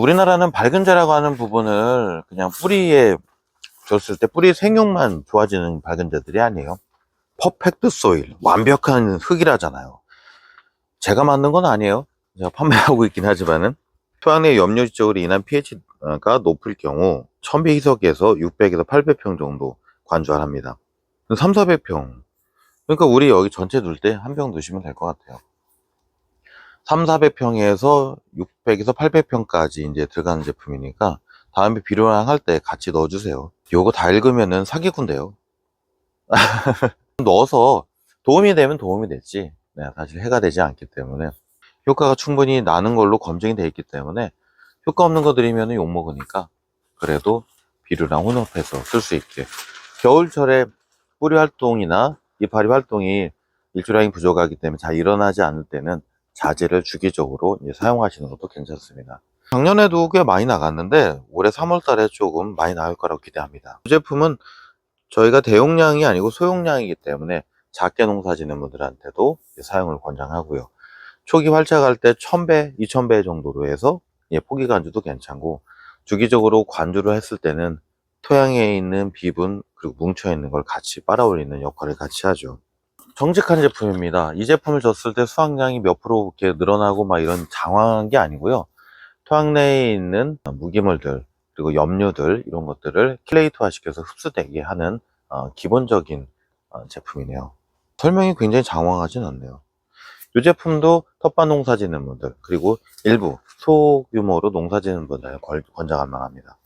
우리나라는 밝은제라고 하는 부분을 그냥 뿌리에 줬을 때 뿌리 생육만 좋아지는 밝은제들이 아니에요. 퍼펙트 소일, 완벽한 흙이라잖아요. 제가 만든 건 아니에요. 제가 판매하고 있긴 하지만은 토양 내 염류 지적으로 인한 pH가 높을 경우 1000배희석에서 600에서 800평 정도 관주를 합니다. 3, 400평. 그러니까 우리 여기 전체 둘 때 한 병 넣으시면 될 것 같아요. 3, 400평에서 600에서 800평까지 이제 들어가는 제품이니까 다음에 비료랑 할 때 같이 넣어주세요. 요거 다 읽으면은 사기꾼데요. 넣어서 도움이 되면 도움이 됐지. 네, 사실 해가 되지 않기 때문에 효과가 충분히 나는 걸로 검증이 되어 있기 때문에 효과 없는 거 드리면 욕 먹으니까 그래도 비료랑 혼합해서 쓸 수 있게 겨울철에 뿌리 활동이나 이파리 활동이 일조량이 부족하기 때문에 잘 일어나지 않을 때는 자재를 주기적으로 사용하시는 것도 괜찮습니다. 작년에도 꽤 많이 나갔는데 올해 3월 달에 조금 많이 나올 거라고 기대합니다. 이 제품은 저희가 대용량이 아니고 소용량이기 때문에 작게 농사 짓는 분들한테도 사용을 권장하고요. 초기 활착할 때 1000배, 2000배 정도로 해서 예, 포기 관주도 괜찮고 주기적으로 관주를 했을 때는 토양에 있는 비분 그리고 뭉쳐 있는 걸 같이 빨아올리는 역할을 같이 하죠. 정직한 제품입니다. 이 제품을 줬을 때 수확량이 몇 프로 이렇게 늘어나고 막 이런 장황한 게 아니고요. 토양 내에 있는 무기물들 그리고 염류들 이런 것들을 킬레이트화 시켜서 흡수되게 하는 어, 기본적인 어, 제품이네요. 설명이 굉장히 장황하진 않네요. 이 제품도 텃밭 농사 짓는 분들 그리고 일부 소규모로 농사 짓는 분들 권장할 만합니다.